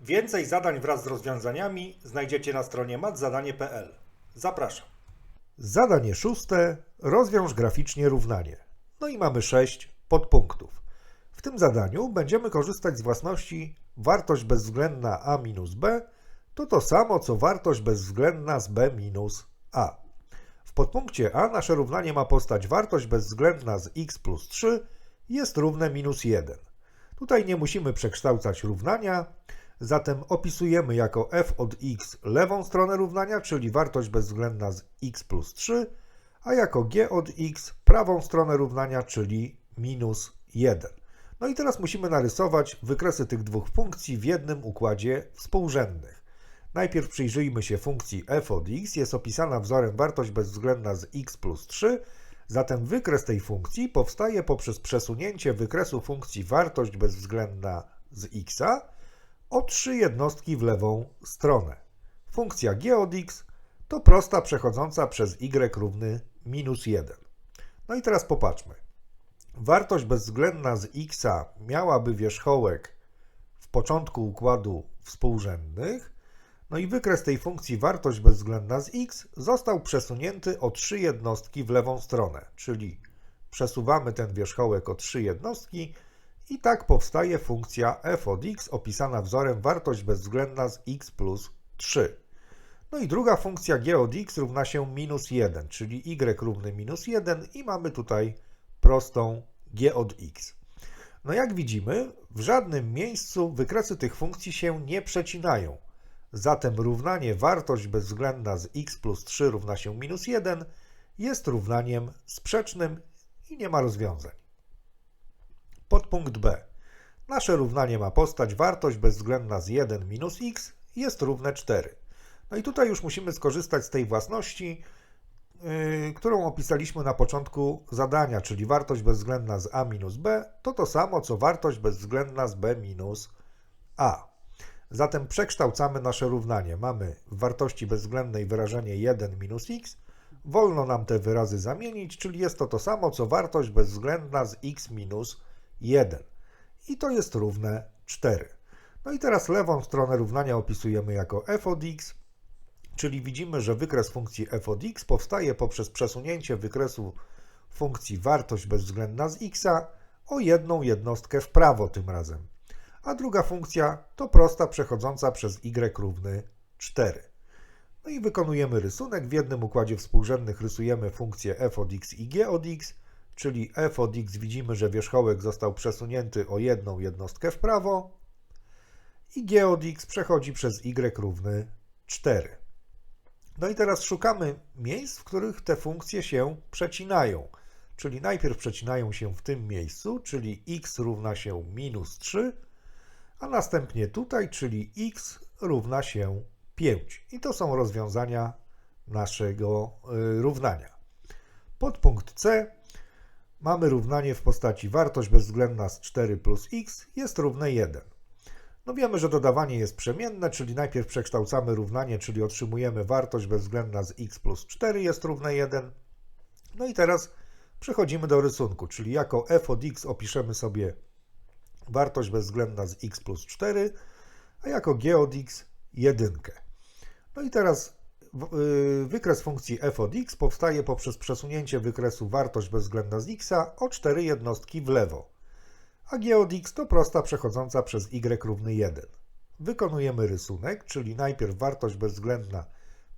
Więcej zadań wraz z rozwiązaniami znajdziecie na stronie matzadanie.pl. Zapraszam. Zadanie szóste. Rozwiąż graficznie równanie. No i mamy sześć podpunktów. W tym zadaniu będziemy korzystać z własności wartość bezwzględna a minus b to to samo co wartość bezwzględna z b minus a. W podpunkcie a nasze równanie ma postać wartość bezwzględna z x plus 3 jest równe minus 1. Tutaj nie musimy przekształcać równania, zatem opisujemy jako f od x lewą stronę równania, czyli wartość bezwzględna z x plus 3, a jako g od x prawą stronę równania, czyli minus 1. No i teraz musimy narysować wykresy tych dwóch funkcji w jednym układzie współrzędnych. Najpierw przyjrzyjmy się funkcji f od x. Jest opisana wzorem wartość bezwzględna z x plus 3, zatem wykres tej funkcji powstaje poprzez przesunięcie wykresu funkcji wartość bezwzględna z x o trzy jednostki w lewą stronę. Funkcja g od x to prosta przechodząca przez y równy minus 1. No i teraz popatrzmy. Wartość bezwzględna z x miałaby wierzchołek w początku układu współrzędnych, no i wykres tej funkcji wartość bezwzględna z x został przesunięty o trzy jednostki w lewą stronę, czyli przesuwamy ten wierzchołek o trzy jednostki i tak powstaje funkcja f od x opisana wzorem wartość bezwzględna z x plus 3. No i druga funkcja g od x równa się minus 1, czyli y równy minus 1 i mamy tutaj prostą g od x. No jak widzimy, w żadnym miejscu wykresy tych funkcji się nie przecinają. Zatem równanie wartość bezwzględna z x plus 3 równa się minus 1 jest równaniem sprzecznym i nie ma rozwiązań. Podpunkt B. Nasze równanie ma postać wartość bezwzględna z 1 minus x jest równe 4. No i tutaj już musimy skorzystać z tej własności, yy, którą opisaliśmy na początku zadania, czyli wartość bezwzględna z a minus b to to samo co wartość bezwzględna z b minus a. Zatem przekształcamy nasze równanie. Mamy w wartości bezwzględnej wyrażenie 1 minus x. Wolno nam te wyrazy zamienić, czyli jest to to samo, co wartość bezwzględna z x minus 1. I to jest równe 4. No i teraz lewą stronę równania opisujemy jako f od x, czyli widzimy, że wykres funkcji f od x powstaje poprzez przesunięcie wykresu funkcji wartość bezwzględna z x o jedną jednostkę w prawo tym razem a druga funkcja to prosta przechodząca przez y równy 4. No i wykonujemy rysunek. W jednym układzie współrzędnych rysujemy funkcję f od x i g od x, czyli f od x widzimy, że wierzchołek został przesunięty o jedną jednostkę w prawo i g od x przechodzi przez y równy 4. No i teraz szukamy miejsc, w których te funkcje się przecinają. Czyli najpierw przecinają się w tym miejscu, czyli x równa się minus 3, a następnie tutaj, czyli x równa się 5. I to są rozwiązania naszego y, równania. Podpunkt C mamy równanie w postaci wartość bezwzględna z 4 plus x jest równe 1. No wiemy, że dodawanie jest przemienne, czyli najpierw przekształcamy równanie, czyli otrzymujemy wartość bezwzględna z x plus 4 jest równe 1. No i teraz przechodzimy do rysunku, czyli jako f od x opiszemy sobie wartość bezwzględna z x plus 4, a jako g od x 1. No i teraz wykres funkcji f od x powstaje poprzez przesunięcie wykresu wartość bezwzględna z x o 4 jednostki w lewo, a g od x to prosta przechodząca przez y równy 1. Wykonujemy rysunek, czyli najpierw wartość bezwzględna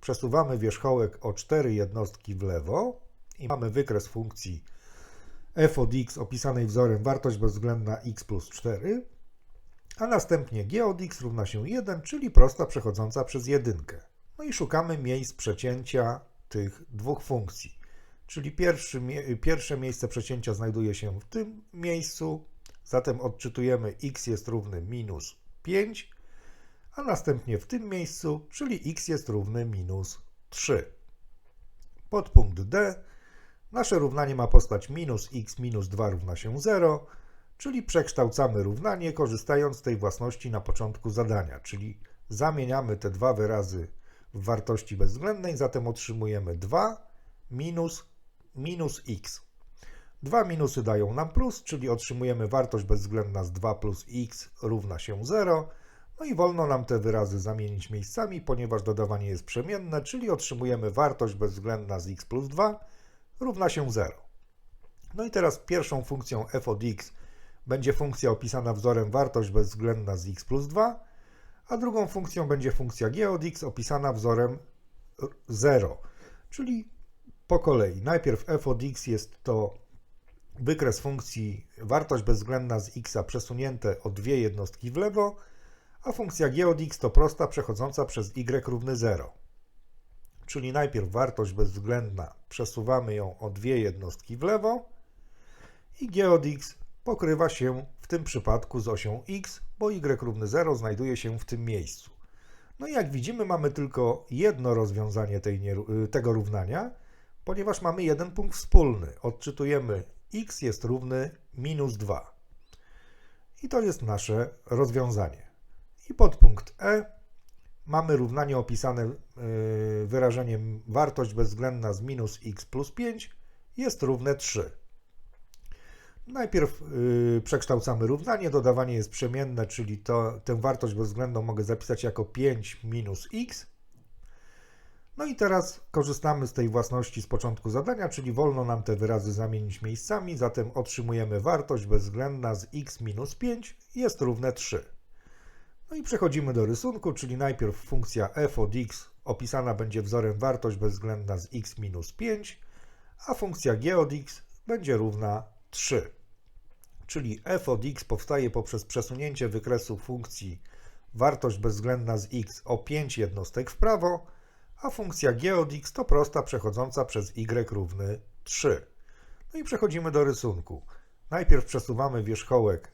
przesuwamy wierzchołek o 4 jednostki w lewo i mamy wykres funkcji f od x opisanej wzorem wartość bezwzględna x plus 4, a następnie g od x równa się 1, czyli prosta przechodząca przez jedynkę. No i szukamy miejsc przecięcia tych dwóch funkcji. Czyli pierwszy, pierwsze miejsce przecięcia znajduje się w tym miejscu, zatem odczytujemy x jest równy minus 5, a następnie w tym miejscu, czyli x jest równy minus 3. Podpunkt D Nasze równanie ma postać minus x minus 2 równa się 0, czyli przekształcamy równanie korzystając z tej własności na początku zadania, czyli zamieniamy te dwa wyrazy w wartości bezwzględnej, zatem otrzymujemy 2 minus minus x. Dwa minusy dają nam plus, czyli otrzymujemy wartość bezwzględna z 2 plus x równa się 0. No i wolno nam te wyrazy zamienić miejscami, ponieważ dodawanie jest przemienne, czyli otrzymujemy wartość bezwzględna z x plus 2 równa się 0. No i teraz pierwszą funkcją f od x będzie funkcja opisana wzorem wartość bezwzględna z x plus 2, a drugą funkcją będzie funkcja g od x opisana wzorem 0, czyli po kolei. Najpierw f od x jest to wykres funkcji wartość bezwzględna z x przesunięte o dwie jednostki w lewo, a funkcja g od x to prosta przechodząca przez y równy 0. Czyli najpierw wartość bezwzględna przesuwamy ją o dwie jednostki w lewo i g od x pokrywa się w tym przypadku z osią x, bo y równy 0 znajduje się w tym miejscu. No i jak widzimy mamy tylko jedno rozwiązanie nieru- tego równania, ponieważ mamy jeden punkt wspólny. Odczytujemy x jest równy minus 2. I to jest nasze rozwiązanie. I podpunkt E mamy równanie opisane yy, wyrażeniem wartość bezwzględna z minus x plus 5 jest równe 3. Najpierw yy, przekształcamy równanie, dodawanie jest przemienne, czyli to, tę wartość bezwzględną mogę zapisać jako 5 minus x. No i teraz korzystamy z tej własności z początku zadania, czyli wolno nam te wyrazy zamienić miejscami, zatem otrzymujemy wartość bezwzględna z x minus 5 jest równe 3. No i przechodzimy do rysunku, czyli najpierw funkcja f od x opisana będzie wzorem wartość bezwzględna z x minus 5, a funkcja g od x będzie równa 3. Czyli f od x powstaje poprzez przesunięcie wykresu funkcji wartość bezwzględna z x o 5 jednostek w prawo, a funkcja g od x to prosta przechodząca przez y równy 3. No i przechodzimy do rysunku. Najpierw przesuwamy wierzchołek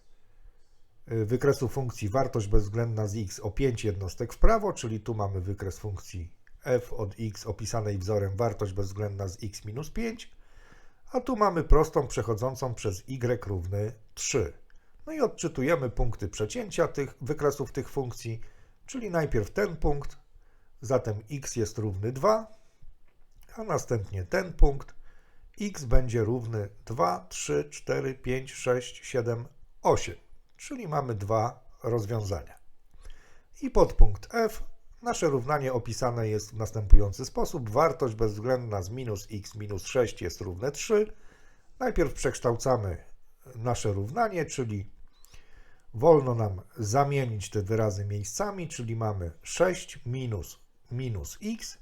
wykresu funkcji wartość bezwzględna z x o 5 jednostek w prawo, czyli tu mamy wykres funkcji f od x opisanej wzorem wartość bezwzględna z x minus 5, a tu mamy prostą przechodzącą przez y równy 3. No i odczytujemy punkty przecięcia tych wykresów tych funkcji, czyli najpierw ten punkt, zatem x jest równy 2, a następnie ten punkt, x będzie równy 2, 3, 4, 5, 6, 7, 8 czyli mamy dwa rozwiązania. I podpunkt F. Nasze równanie opisane jest w następujący sposób. Wartość bezwzględna z minus x minus 6 jest równe 3. Najpierw przekształcamy nasze równanie, czyli wolno nam zamienić te wyrazy miejscami, czyli mamy 6 minus minus x.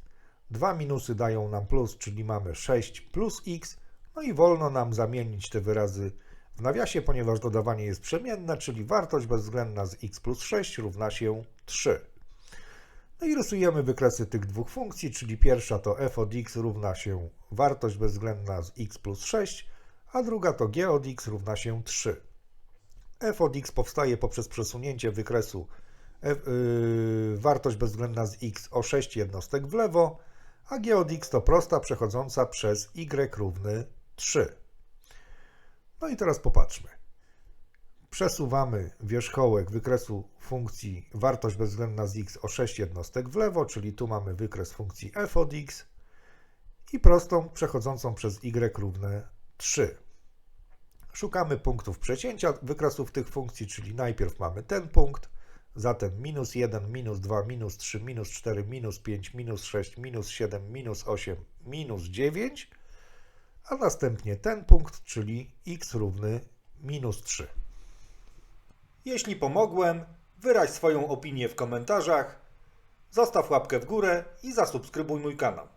Dwa minusy dają nam plus, czyli mamy 6 plus x. No i wolno nam zamienić te wyrazy w nawiasie, ponieważ dodawanie jest przemienne, czyli wartość bezwzględna z x plus 6 równa się 3. No i rysujemy wykresy tych dwóch funkcji, czyli pierwsza to f od x równa się wartość bezwzględna z x plus 6, a druga to g od x równa się 3. f od x powstaje poprzez przesunięcie wykresu f, yy, wartość bezwzględna z x o 6 jednostek w lewo, a g od x to prosta przechodząca przez y równy 3. No i teraz popatrzmy. Przesuwamy wierzchołek wykresu funkcji wartość bezwzględna z x o 6 jednostek w lewo, czyli tu mamy wykres funkcji f od x i prostą przechodzącą przez y równe 3. Szukamy punktów przecięcia wykresów tych funkcji, czyli najpierw mamy ten punkt, zatem minus 1, minus 2, minus 3, minus 4, minus 5, minus 6, minus 7, minus 8, minus 9, a następnie ten punkt, czyli x równy minus 3. Jeśli pomogłem, wyraź swoją opinię w komentarzach, zostaw łapkę w górę i zasubskrybuj mój kanał.